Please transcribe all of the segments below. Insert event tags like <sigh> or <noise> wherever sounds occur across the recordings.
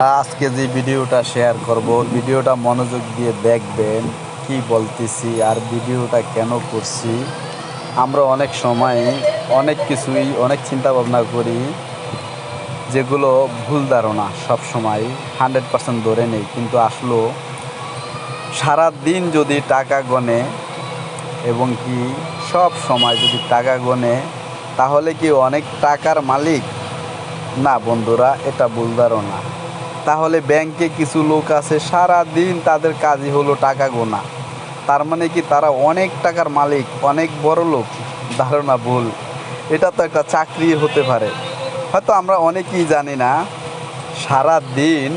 আজকে যে ভিডিওটা শেয়ার করব, ভিডিওটা মনোযোগ দিয়ে দেখবেন কি বলতেছি আর ভিডিওটা কেন করছি। আমরা অনেক সময় অনেক কিছুই, অনেক চিন্তা ভাবনা করি, যেগুলো ভুল ধারণা সব সময় হান্ড্রেড পার্সেন্ট ধরে নেই। কিন্তু আসলো সারা দিন যদি টাকা গনে এবং কি সব সময় যদি টাকা গনে তাহলে কি অনেক টাকার মালিক? না বন্ধুরা, এটা ভুল ধারণা। তাহলে ব্যাংকে কিছু লোক আছে সারা দিন তাদের কাজই হলো টাকা গোনা। তার মানে কি তারা অনেক টাকার মালিক, অনেক বড় লোক? ধারণা ভুল। এটা তো একটা চাকরি হতে পারে। হয়তো আমরা অনেকেই জানি না সারা দিন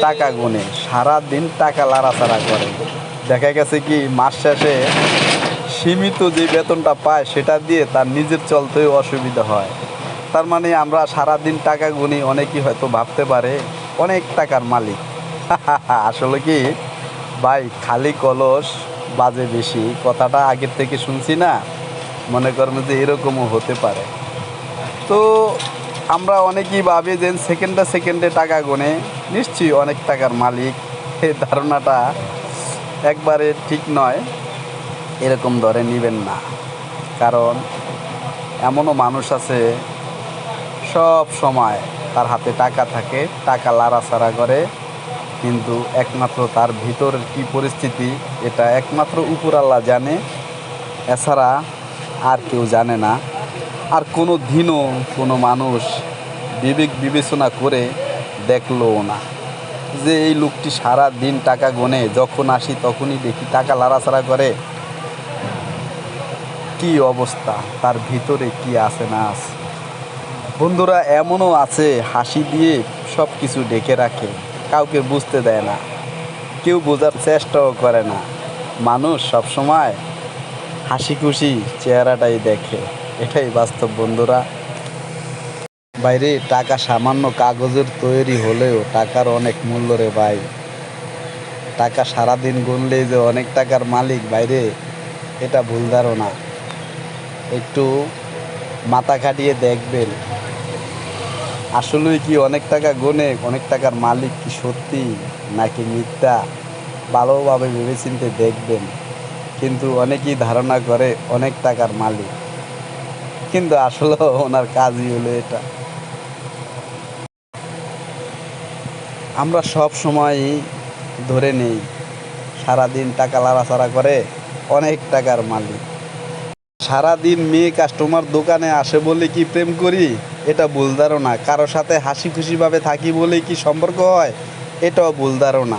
টাকা গুনে সারা দিন টাকা লাড়াচাড়া করে। দেখা গেছে কি, মাস শেষে সীমিত যে বেতনটা পায়, সেটা দিয়ে তার নিজের চলতেও অসুবিধা হয়। তার মানে আমরা সারা দিন টাকা গুনি অনেকেই হয়তো ভাবতে পারে অনেক টাকার মালিক। <laughs> আসলে কি? ভাই, খালি কলস বাজে বেশি। কথাটা আগের থেকে শুনছি না। মনে করেন যে এরকমও হতে পারে। তো আমরা অনেকেই ভাবি যে সেকেন্ডে সেকেন্ডে টাকা গুনে। নিশ্চয়ই অনেক টাকার মালিক। এই ধারণাটা একবারে ঠিক নয়। এরকম ধরে নেবেন না। কারণ এমনও মানুষ আছে সব সময় তার হাতে টাকা থাকে, টাকা লাড়াছাড়া করে, কিন্তু একমাত্র তার ভিতরের কী পরিস্থিতি, এটা একমাত্র উপর আল্লাহ জানে। এছাড়া আর কেউ জানে না। আর কোনো দিনও কোনো মানুষ বিবেক বিবেচনা করে দেখলোও না যে এই লোকটি সারা দিন টাকা গনে, যখন আসি তখনই দেখি টাকা লাড়াছাড়া করে। কি অবস্থা? তার ভিতরে কি আছে না আছে? বন্ধুরা, এমনও আছে, হাসি দিয়ে সব কিছু ডেকে রাখে, কাউকে বুঝতে দেয় না, কেউ বোঝার চেষ্টাও করে না। মানুষ সবসময় হাসি খুশি চেহারাটাই দেখে, এটাই বাস্তব বন্ধুরা। বাইরে টাকা সামান্য কাগজের তৈরি হলেও টাকার অনেক মূল্য রে ভাই। টাকা সারাদিন গুনলেই যে অনেক টাকার মালিক, বাইরে এটা ভুল ধারণা। একটু মাথা খাটিয়ে দেখবেন আসলেই কি অনেক টাকা গোনে, অনেক টাকার মালিক কি সত্যি নাকি মিথ্যা? ভালোভাবে ভেবেচিন্তে দেখবেন। কিন্তু অনেকেই ধারণা করে অনেক টাকার মালিক। কিন্তু আসলে ওনার কাজই হলো এটা। আমরা সব সময় ধরে নেই, সারাদিন টাকা লাড়াচাড়া করে অনেক টাকার মালিক। সারাদিন মেয়ে কাস্টমার দোকানে আসে বলে কি প্রেম করি? এটা ভুল ধারণা। কারোর সাথে হাসি খুশিভাবে থাকি বলে কি সম্পর্ক হয়? এটাও ভুল ধারণা।